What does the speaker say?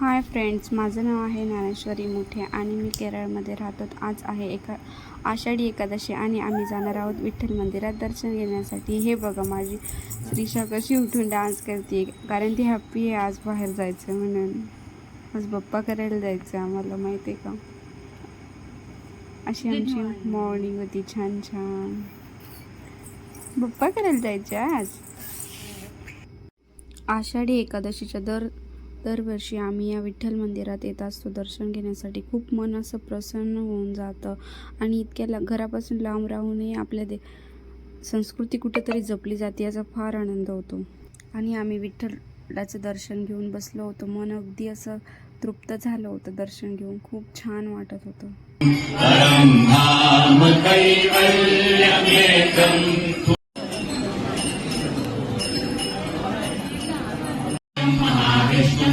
Hi friends माझं नाव आहे ज्ञानेश्वरी मुठे आणि मी केरळमध्ये राहतो. आज आहे एका आषाढी एकादशी आणि आम्ही जाणार आहोत विठ्ठल मंदिरात दर्शन घेण्यासाठी. हे बघा माझी श्रीषा कशी उठून डान्स करते कारण ती हॅप्पी आहे आज बाहेर जायचं म्हणून. आज बप्पा करायला जायचं आम्हाला माहिती आहे का? अशी आमची मॉर्निंग होती छान छान. बप्पा करायला जायचे आज? आषाढी एकादशीच्या दर दरवर्षी आम्ही या विठ्ठल मंदिरात येत असतो. दर्शन घेण्यासाठी खूप मन असं प्रसन्न होऊन जातं. आणि इतक्या ला घरापासून लांब राहूनही आपल्या दे संस्कृती कुठेतरी जपली जाते याचा फार आनंद होतो. आणि आम्ही विठ्ठलाचं दर्शन घेऊन बसलो होतो. मन अगदी असं तृप्त झालं होतं. दर्शन घेऊन खूप छान वाटत होतं.